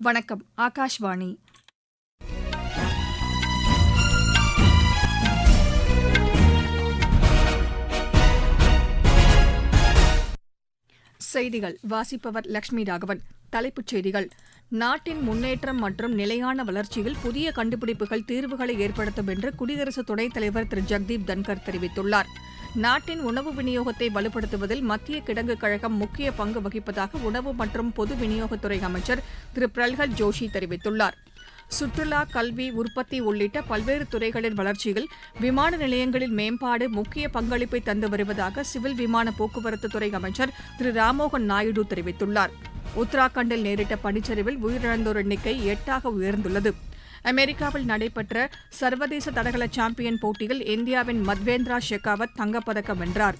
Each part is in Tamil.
வணக்கம் ஆகாஷ்வாணி. செய்திகள். வாசிப்பவர் லட்சுமி ராகவன். தலைப்புச் செய்திகள். நாட்டின் முன்னேற்றம் மற்றும் நிலையான வளர்ச்சியில் புதிய கண்டுபிடிப்புகள் தீர்வுகளை ஏற்படுத்தும் என்று குடியரசு துணைத் தலைவர் திரு. ஜெக்தீப் தன்கர் தெரிவித்துள்ளார். நாட்டின் உணவு விநியோகத்தை வலுப்படுத்துவதில் மத்திய கிடங்கு கழகம் முக்கிய பங்கு வகிப்பதாக உணவு மற்றும் பொது விநியோகத்துறை அமைச்சர் திரு. பிரல்ஹத் ஜோஷி தெரிவித்துள்ளார். சுற்றுலா கல்வி உற்பத்தி உள்ளிட்ட பல்வேறு துறைகளின் வளர்ச்சியில் விமான நிலையங்களின் மேம்பாடு முக்கிய பங்களிப்பை தந்து வருவதாக சிவில் விமான போக்குவரத்து துறை அமைச்சர் திரு. ராமோகன் நாயுடு தெரிவித்துள்ளார். உத்தராகண்டில் நேரிட்ட பனிச்சரிவில் உயிரிழந்தோர் எண்ணிக்கை எட்டாக உயர்ந்துள்ளது. அமெரிக்காவில் நடைபெற்ற சர்வதேச தடகள சாம்பியன் போட்டியில் இந்தியாவின் மத்வேந்திரா ஷெகாவத் தங்கப்பதக்கம் வென்றார்.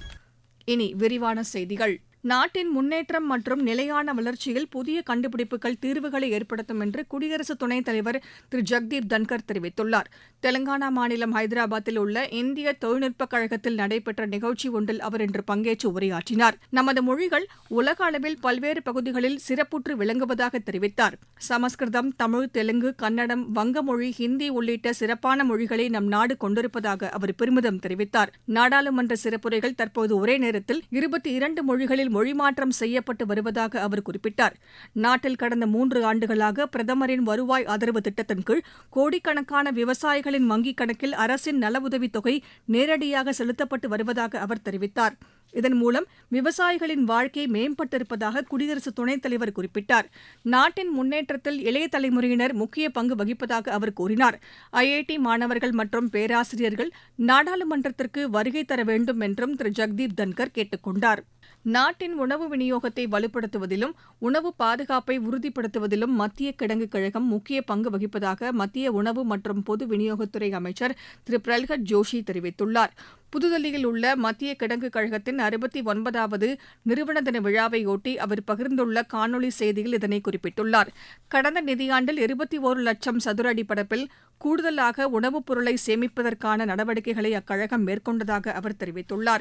இனி விரிவான செய்திகள். நாட்டின் முன்னேற்றம் மற்றும் நிலையான வளர்ச்சியில் புதிய கண்டுபிடிப்புகள் தீர்வுகளை ஏற்படுத்தும் என்று குடியரசு துணைத் தலைவர் திரு. ஜெக்தீப் தன்கர் தெரிவித்துள்ளார். தெலங்கானா மாநிலம் ஹைதராபாத்தில் உள்ள இந்திய தொழில்நுட்பக் கழகத்தில் நடைபெற்ற நிகழ்ச்சி ஒன்றில் அவர் இன்று பங்கேற்று உரையாற்றினார். நமது மொழிகள் உலக அளவில் பல்வேறு பகுதிகளில் சிறப்புற்று விளங்குவதாக தெரிவித்தார். சமஸ்கிருதம் தமிழ் தெலுங்கு கன்னடம் வங்கமொழி ஹிந்தி உள்ளிட்ட சிறப்பான மொழிகளை நம் நாடு கொண்டிருப்பதாக அவர் பெருமிதம் தெரிவித்தார். நாடாளுமன்ற சிறப்புரைகள் தற்போது ஒரே நேரத்தில் இருபத்தி இரண்டு மொழிகளில் மொழிமாற்றம் செய்யப்பட்டு வருவதாக அவர் குறிப்பிட்டார். நாட்டில் கடந்த மூன்று ஆண்டுகளாக பிரதமரின் வருவாய் ஆதரவு திட்டத்தின் கீழ் கோடிக்கணக்கான விவசாயிகளின் வங்கிக் கணக்கில் அரசின் நல உதவித் தொகை நேரடியாக செலுத்தப்பட்டு வருவதாக அவர் தெரிவித்தார். இதன் மூலம் விவசாயிகளின் வாழ்க்கை மேம்பட்டிருப்பதாக குடியரசு துணைத் தலைவர் குறிப்பிட்டார். நாட்டின் முன்னேற்றத்தில் இளைய தலைமுறையினர் முக்கிய பங்கு வகிப்பதாக அவர் கூறினார். ஐஐடி மாணவர்கள் மற்றும் பேராசிரியர்கள் நாடாளுமன்றத்திற்கு வருகை தர வேண்டும் என்றும் திரு. ஜெக்தீப் தன்கர் கேட்டுக் கொண்டாா் நாட்டின் உணவு விநியோகத்தை வலுப்படுத்துவதிலும் உணவு பாதுகாப்பை உறுதிப்படுத்துவதிலும் மத்திய கிடங்கு கழகம் முக்கிய பங்கு வகிப்பதாக மத்திய உணவு மற்றும் பொது விநியோகத்துறை அமைச்சர் திரு. பிரல்ஹத் ஜோஷி தெரிவித்துள்ளார். புதுதில்லியில் உள்ள மத்திய கிடங்கு கழகத்தின் அறுபத்தி ஒன்பதாவது நிறுவன தின விழாவையொட்டி அவர் பகிர்ந்துள்ள காணொலி செய்தியில் இதனை குறிப்பிட்டுள்ளார். கடந்த நிதியாண்டில் இருபத்தி ஒரு லட்சம் சதுர அடி பரப்பில் கூடுதலாக உணவுப் பொருளை சேமிப்பதற்கான நடவடிக்கைகளை அக்கழகம் மேற்கொண்டதாக அவர் தெரிவித்துள்ளார்.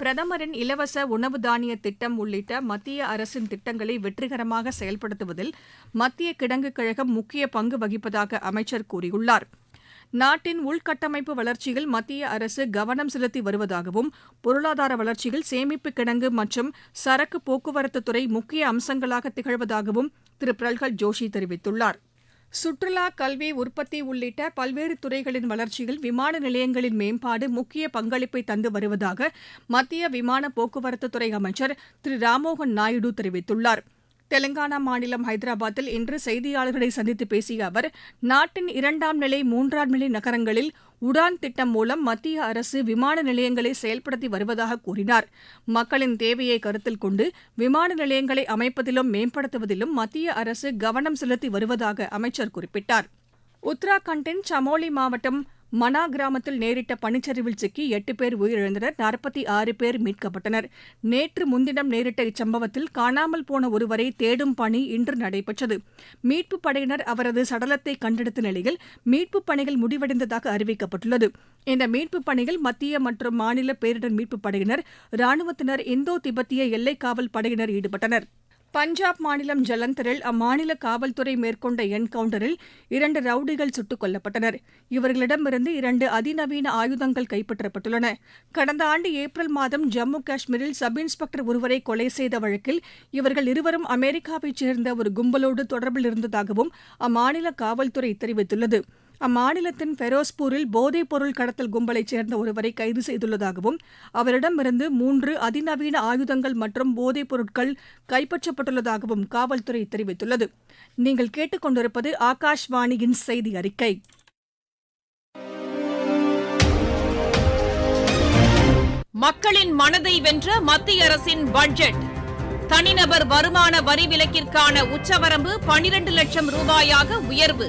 பிரதமரின் இலவச உணவு தானிய திட்டம் உள்ளிட்ட மத்திய அரசின் திட்டங்களை வெற்றிகரமாக செயல்படுத்துவதில் மத்திய கிடங்கு கழகம் முக்கிய பங்கு வகிப்பதாக அமைச்சர் கூறியுள்ளார். நாட்டின் உள்கட்டமைப்பு வளர்ச்சியில் மத்திய அரசு கவனம் செலுத்தி வருவதாகவும் பொருளாதார வளர்ச்சியில் சேமிப்பு கிடங்கு மற்றும் சரக்கு போக்குவரத்து துறை முக்கிய அம்சங்களாக திகழ்வதாகவும் திரு. பிரல்ஹத் ஜோஷி தெரிவித்துள்ளார். சுற்றுலா கல்வி உற்பத்தி உள்ளிட்ட பல்வேறு துறைகளின் வளர்ச்சியில் விமான நிலையங்களின் மேம்பாடு முக்கிய பங்களிப்பை தந்து வருவதாக மத்திய விமான போக்குவரத்துத்துறை அமைச்சர் திரு ராம்மோகன் நாயுடு தெரிவித்துள்ளார். தெலங்கானா மாநிலம் ஹைதராபாத்தில் இன்று செய்தியாளர்களை சந்தித்து பேசிய அவர் நாட்டின் இரண்டாம் நிலை மூன்றாம் நிலை நகரங்களில் உடான் திட்டம் மூலம் மத்திய அரசு விமான நிலையங்களை செயல்படுத்தி வருவதாக கூறினார். மக்களின் தேவையை கருத்தில் கொண்டு விமான நிலையங்களை அமைப்பதிலும் மேம்படுத்துவதிலும் மத்திய அரசு கவனம் செலுத்தி வருவதாக அமைச்சர் குறிப்பிட்டார். உத்தராகண்டின் சமோலி மாவட்டம் மனா கிராமத்தில் நேரிட்ட பனிச்சரிவில் சிக்கி எட்டு பேர் உயிரிழந்தனர். நாற்பத்தி ஆறு பேர் மீட்கப்பட்டனர். நேற்று முன்தினம் நேரிட்ட இச்சம்பவத்தில் காணாமல் போன ஒருவரை தேடும் பணி இன்று நடைபெற்றது. மீட்புப் படையினர் அவரது சடலத்தை கண்டெடுத்த நிலையில் மீட்புப் பணிகள் முடிவடைந்ததாக அறிவிக்கப்பட்டுள்ளது. இந்த மீட்புப் பணியில் மத்திய மற்றும் மாநில பேரிடர் மீட்புப் படையினர் ராணுவத்தினர் இந்தோ திபெத்திய எல்லைக் காவல் படையினர் ஈடுபட்டனர். பஞ்சாப் மாநிலம் ஜலந்தரில் அம்மாநில காவல்துறை மேற்கொண்ட என்கவுண்டரில் இரண்டு ரவுடிகள் சுட்டுக் கொல்லப்பட்டனர். இவர்களிடமிருந்து இரண்டு அதிநவீன ஆயுதங்கள் கைப்பற்றப்பட்டுள்ளன. கடந்த ஆண்டு ஏப்ரல் மாதம் ஜம்மு காஷ்மீரில் சப் இன்ஸ்பெக்டர் ஒருவரை கொலை செய்த வழக்கில் இவர்கள் இருவரும் அமெரிக்காவைச் சேர்ந்த ஒரு கும்பலோடு தொடர்பில் இருந்ததாகவும் அம்மாநில காவல்துறை தெரிவித்துள்ளது. அம்மாநிலத்தின் ஃபெரோஸ்பூரில் போதைப் பொருள் கடத்தல் கும்பலைச் சேர்ந்த ஒருவரை கைது செய்துள்ளதாகவும் அவரிடமிருந்து மூன்று அதிநவீன ஆயுதங்கள் மற்றும் போதைப் பொருட்கள் கைப்பற்றப்பட்டுள்ளதாகவும் காவல்துறை தெரிவித்துள்ளது. நீங்கள் கேட்டுக்கொண்டிருப்பது ஆகாஷ்வாணியின் செய்தி அறிக்கை. மக்களின் மனதை வென்ற மத்திய அரசின் பட்ஜெட். தனிநபர் வருமான வரி விலக்கிற்கான உச்சவரம்பு பனிரண்டு லட்சம் ரூபாயாக உயர்வு.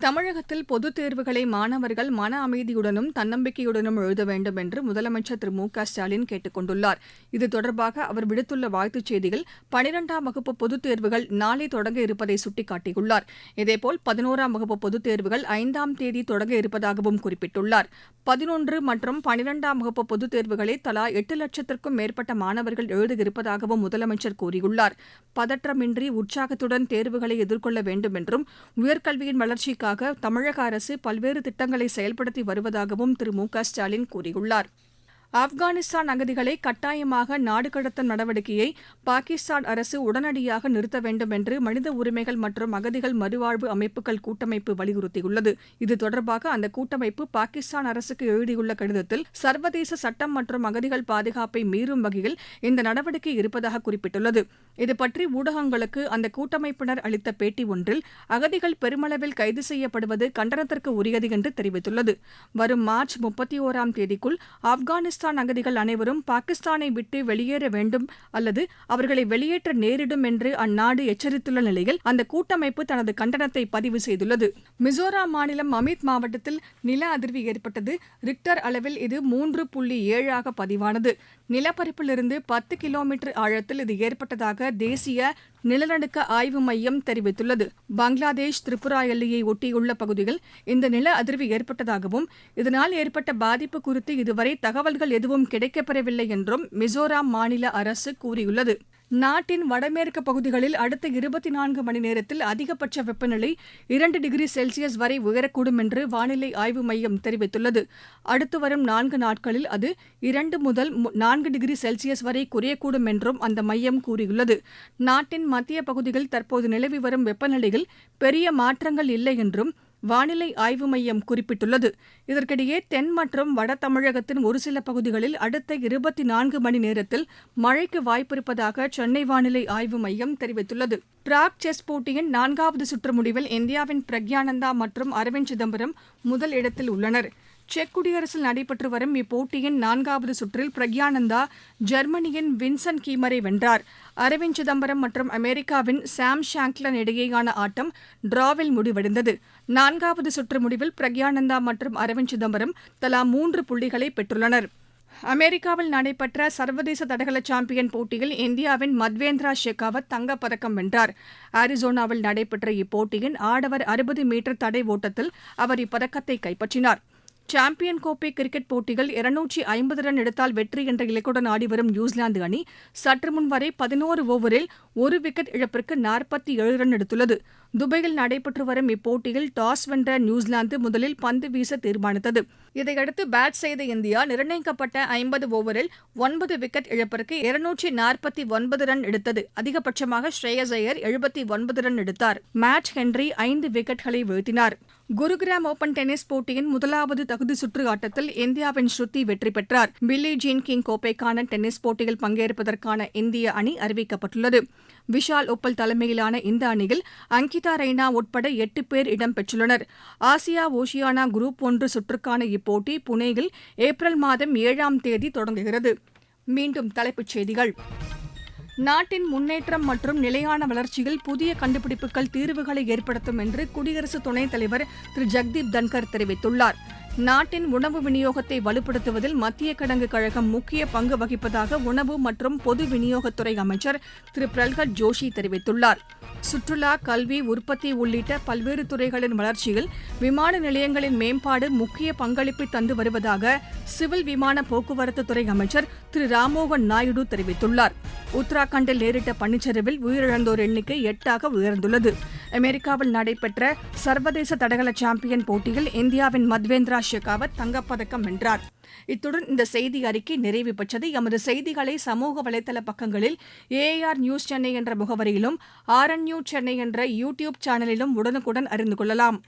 தமிழகத்தில் பொதுத் தேர்வுகளை மாணவர்கள் மன அமைதியுடனும் தன்னம்பிக்கையுடனும் எழுத வேண்டும் என்று முதலமைச்சர் திரு மு க ஸ்டாலின் கேட்டுக் கொண்டுள்ளார். இது தொடர்பாக அவர் விடுத்துள்ள வாழ்த்துச் செய்தியில் பனிரெண்டாம் வகுப்பு பொதுத் தேர்வுகள் நாளை தொடங்க இருப்பதை சுட்டிக்காட்டியுள்ளார். இதேபோல் பதினோராம் வகுப்பு பொதுத் தேர்வுகள் ஐந்தாம் தேதி தொடங்க இருப்பதாகவும் குறிப்பிட்டுள்ளார். பதினொன்று மற்றும் பனிரெண்டாம் வகுப்பு பொதுத் தேர்வுகளை தலா எட்டு லட்சத்திற்கும் மேற்பட்ட மாணவர்கள் எழுத இருப்பதாகவும் முதலமைச்சர் கூறியுள்ளார். பதற்றமின்றி உற்சாகத்துடன் தேர்வுகளை எதிர்கொள்ள வேண்டும் என்றும் உயர்கல்வியின் வளர்ச்சிக்காக தமிழக அரசு பல்வேறு திட்டங்களை செயல்படுத்தி வருவதாகவும் திரு மு க ஸ்டாலின் கூறியுள்ளார். ஆப்கானிஸ்தான் அகதிகளை கட்டாயமாக நாடு கடத்தும் நடவடிக்கையை பாகிஸ்தான் அரசு உடனடியாக நிறுத்த வேண்டும் என்று மனித உரிமைகள் மற்றும் அகதிகள் மறுவாழ்வு அமைப்புகள் கூட்டமைப்பு வலியுறுத்தியுள்ளது. இது தொடர்பாக அந்த கூட்டமைப்பு பாகிஸ்தான் அரசுக்கு எழுதியுள்ள கடிதத்தில் சர்வதேச சட்டம் மற்றும் அகதிகள் பாதுகாப்பை மீறும் வகையில் இந்த நடவடிக்கை இருப்பதாக குறிப்பிட்டுள்ளது. இதுபற்றி ஊடகங்களுக்கு அந்த கூட்டமைப்பினர் அளித்த பேட்டி ஒன்றில் அகதிகள் பெருமளவில் கைது செய்யப்படுவது கண்டனத்திற்கு உரியது என்று தெரிவித்துள்ளது. வரும் மார்ச் முப்பத்தி ஓராம் தேதிக்குள் ஆப்கானிஸ்தான் அகதிகள் அனைவரும் பாகிஸ்தானை விட்டு வெளியேற வேண்டும் அல்லது அவர்களை வெளியேற்ற நேரிடும் என்று அந்நாடு எச்சரித்துள்ள நிலையில் அந்த கூட்டமைப்பு தனது கண்டனத்தை பதிவு செய்துள்ளது. மிசோராம் மாநிலம் அமித் மாவட்டத்தில் நில அதிர்வு ஏற்பட்டது. ரிக்டர் அளவில் இது மூன்று புள்ளி ஏழாக பதிவானது. நிலப்பரப்பிலிருந்து பத்து கிலோமீட்டர் ஆழத்தில் இது ஏற்பட்டதாக தேசிய நிலநடுக்க ஆய்வு மையம் தெரிவித்துள்ளது. பங்களாதேஷ் திரிபுரா எல்லையை ஒட்டியுள்ள பகுதியில் இந்த நில அதிர்வு ஏற்பட்டதாகவும் இதனால் ஏற்பட்ட பாதிப்பு குறித்து இதுவரை தகவல்கள் எதுவும் கிடைக்கப்பெறவில்லை என்றும் மிசோராம் மாநில அரசு கூறியுள்ளது. நாட்டின் வடமேற்கு பகுதிகளில் அடுத்த இருபத்தி நான்கு மணி நேரத்தில் அதிகபட்ச வெப்பநிலை இரண்டு டிகிரி செல்சியஸ் வரை உயரக்கூடும் என்று வானிலை ஆய்வு மையம் தெரிவித்துள்ளது. அடுத்து வரும் நான்கு நாட்களில் அது இரண்டு முதல் நான்கு டிகிரி செல்சியஸ் வரை குறையக்கூடும் என்றும் அந்த மையம் கூறியுள்ளது. நாட்டின் மத்திய பகுதியில் தற்போது நிலவி வரும் வெப்பநிலையில் பெரிய மாற்றங்கள் இல்லை என்றும் வானிலை ஆய்வு மையம் குறிப்பிட்டுள்ளது. இதற்கிடையே தென் மற்றும் வட தமிழகத்தின் ஒரு சில பகுதிகளில் அடுத்த இருபத்தி நான்கு மணி நேரத்தில் மழைக்கு வாய்ப்பிருப்பதாக சென்னை வானிலை ஆய்வு மையம் தெரிவித்துள்ளது. பிராக் செஸ் போட்டியின் நான்காவது சுற்று முடிவில் இந்தியாவின் பிரக்யானந்தா மற்றும் அரவிந்த் சிதம்பரம் முதல் இடத்தில் உள்ளனர். செக் குடியரசில் நடைபெற்று வரும் இப்போட்டியின் நான்காவது சுற்றில் பிரக்யானந்தா ஜெர்மனியின் வின்சன் கீமரை வென்றார். அரவிந்த் சிதம்பரம் மற்றும் அமெரிக்காவின் சாம் ஷாங்க்லன் இடையேயான ஆட்டம் டிராவில் முடிவடைந்தது. நான்காவது சுற்று முடிவில் பிரக்யானந்தா மற்றும் அரவிந்த் சிதம்பரம் தலா மூன்று புள்ளிகளை பெற்றுள்ளனர். அமெரிக்காவில் நடைபெற்ற சர்வதேச தடகள சாம்பியன் போட்டியில் இந்தியாவின் மத்வேந்திரா ஷெகாவத் தங்கப்பதக்கம் வென்றார். அரிசோனாவில் நடைபெற்ற இப்போட்டியின் ஆடவர் அறுபது மீட்டர் தடை ஓட்டத்தில் அவர் இப்பதக்கத்தை கைப்பற்றினார். சாம்பியன் கோப்பை கிரிக்கெட் போட்டியில் இருநூற்றி ஐம்பது ரன் எடுத்தால் வெற்றி என்ற இலக்குடன் ஆடிவரும் நியூசிலாந்து அணி சற்று முன் வரை பதினோரு ஓவரில் ஒரு விக்கெட் இழப்பிற்கு நாற்பத்தி ஏழு ரன் எடுத்துள்ளது. துபாயில் நடைபெற்று வரும் இப்போட்டியில் டாஸ் வென்ற நியூசிலாந்து முதலில் பந்து வீச தீர்மானித்தது. இதையடுத்து பேட் செய்த இந்தியா நிர்ணயிக்கப்பட்ட ஐம்பது ஓவரில் ஒன்பது விக்கெட் இழப்பிற்கு இருநூற்றி நாற்பத்தி ஒன்பது ரன் எடுத்தது. அதிகபட்சமாக ஸ்ரேயஸ் ஐயர் எழுபத்தி ஒன்பது ரன் எடுத்தார். மேட் ஹென்றி ஐந்து விக்கெட்களை வீழ்த்தினார். குருகிராம் ஓபன் டென்னிஸ் போட்டியின் முதலாவது தகுதி சுற்று ஆட்டத்தில் இந்தியாவின் ஸ்ருதி வெற்றி பெற்றார். பில்லி ஜீன் கிங் கோப்பைக்கான டென்னிஸ் போட்டியில் பங்கேற்பதற்கான இந்திய அணி அறிவிக்கப்பட்டுள்ளது. விஷால் ஒப்பல் தலைமையிலான இந்த அணியில் அங்கிதா ரெய்னா உட்பட எட்டு பேர் இடம்பெற்றுள்ளனர் ஆசியா ஓஷியானா குரூப் ஒன்று சுற்றுக்கான இப்போட்டி புனேயில் ஏப்ரல் மாதம் ஏழாம் தேதி தொடங்குகிறது. மீண்டும் தலைப்புச் செய்திகள். நாட்டின் முன்னேற்றம் மற்றும் நிலையான வளர்ச்சியில் புதிய கண்டுபிடிப்புகள் தீர்வுகளை ஏற்படுத்தும் என்று குடியரசு துணைத் தலைவர் திரு ஜெக்தீப் தன்கர் தெரிவித்துள்ளார். நாட்டின் உணவு விநியோகத்தை வலுப்படுத்துவதில் மத்திய கிழங்கு கழகம் முக்கிய பங்கு வகிப்பதாக உணவு மற்றும் பொது விநியோகத்துறை அமைச்சர் திரு. பிரல்ஹத் ஜோஷி தெரிவித்துள்ளார். சுற்றுலா கல்வி உற்பத்தி உள்ளிட்ட பல்வேறு துறைகளின் வளர்ச்சியில் விமான நிலையங்களின் மேம்பாடு முக்கிய பங்களிப்பை தந்து வருவதாக சிவில் விமான போக்குவரத்து துறை அமைச்சர் திரு. ராமோகன் நாயுடு தெரிவித்துள்ளார். உத்தராகண்டில் நேரிட்ட பனிச்சரிவில் உயிரிழந்தோர் எண்ணிக்கை எட்டாக உயர்ந்துள்ளது. அமெரிக்காவில் நடைபெற்ற சர்வதேச தடகள சாம்பியன் போட்டியில் இந்தியாவின் மத்வேந்திரா ஷெகாவத் தங்கப்பதக்கம் வென்றார். இத்துடன் இந்த செய்தி அறிக்கை நிறைவு பெற்றது. எமது செய்திகளை சமூக வலைதள பக்கங்களில் ஏஆர் நியூஸ் சென்னை என்ற முகவரியிலும் ஆர்என்யூ சென்னை என்ற யூ டியூப் சேனலிலும் உடனுக்குடன் அறிந்து கொள்ளலாம்.